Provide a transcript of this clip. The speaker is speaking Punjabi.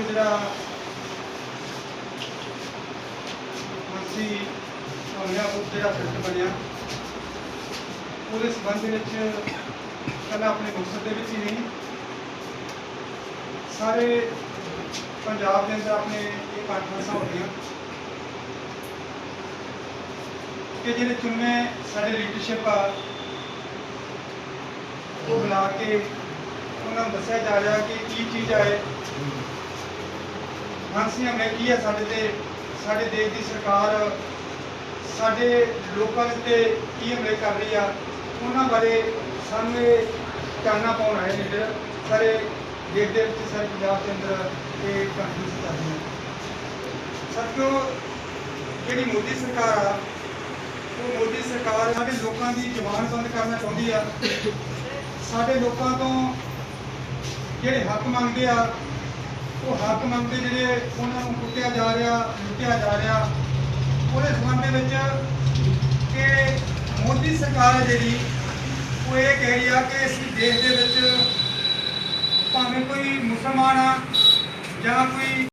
ਕਿ ਜਿਹੜਾ ਮਾਨਸੀ ਹੋਇਆ ਉਹ ਜਿਹੜਾ ਫਿਲਟ ਬਣਿਆ, ਉਹਦੇ ਸੰਬੰਧ ਵਿੱਚ ਕੱਲ੍ਹ ਆਪਣੇ ਮੁਕਤਸਰ ਦੇ ਵਿੱਚ ਹੀ ਨਹੀਂ ਸਾਰੇ ਪੰਜਾਬ ਦੇ ਅੰਦਰ ਆਪਣੇ ਇਹ ਕਾਨਫਰੰਸਾਂ ਹੋ ਰਹੀਆਂ ਕਿ ਜਿਹੜੇ ਚੁਣੇ ਸਾਡੇ ਲੀਡਰਸ਼ਿਪ ਆ, ਉਹ ਬੁਲਾ ਕੇ ਉਹਨਾਂ ਨੂੰ ਦੱਸਿਆ ਜਾ ਰਿਹਾ ਕਿ ਕੀ ਚੀਜ਼ ਆਏ ਮਾਨਸੀ ਹਮਲੇ ਕੀ ਹੈ ਸਾਡੇ ਤੇ, ਸਾਡੇ ਦੇਸ਼ ਦੀ ਸਰਕਾਰ, ਸਾਡੇ ਲੋਕਾਂ ਦੇ ਉੱਤੇ ਕੀ ਹਮਲੇ ਕਰ ਰਹੀ ਆ, ਉਹਨਾਂ ਬਾਰੇ ਸਾਨੂੰ ਇਹ ਚਾਨਣਾ ਪਾਉਣ ਆਏ ਲੀਡਰ ਸਾਰੇ ਦੇਸ਼ ਦੇ ਵਿੱਚ, ਸਾਰੇ ਪੰਜਾਬ ਦੇ ਅੰਦਰ ਇਹ ਕਾਨਫਰੰਸ ਕਰ ਰਹੇ ਆ ਜਿਹੜੀ ਮੋਦੀ ਸਰਕਾਰ ਆ, ਉਹ ਮੋਦੀ ਸਰਕਾਰ ਸਾਡੇ ਲੋਕਾਂ ਦੀ ਜ਼ੁਬਾਨ ਬੰਦ ਕਰਨਾ ਚਾਹੁੰਦੀ ਆ। ਸਾਡੇ ਲੋਕਾਂ ਤੋਂ ਜਿਹੜੇ ਹੱਕ ਮੰਗਦੇ ਆ ਉਹ ਹੱਕ ਮੰਗਦੇ ਜਿਹੜੇ ਉਹਨਾਂ ਨੂੰ ਕੁੱਟਿਆ ਜਾ ਰਿਹਾ, ਲੁੱਟਿਆ ਜਾ ਰਿਹਾ। ਉਹਦੇ ਸੰਬੰਧ ਵਿੱਚ ਕਿ ਮੋਦੀ ਸਰਕਾਰ ਹੈ ਜਿਹੜੀ, ਉਹ ਇਹ ਕਹਿ ਰਹੀ ਆ ਕਿ ਅਸੀਂ ਦੇਸ਼ ਦੇ ਵਿੱਚ ਭਾਵੇਂ ਕੋਈ ਮੁਸਲਮਾਨ ਆ ਜਾਂ ਕੋਈ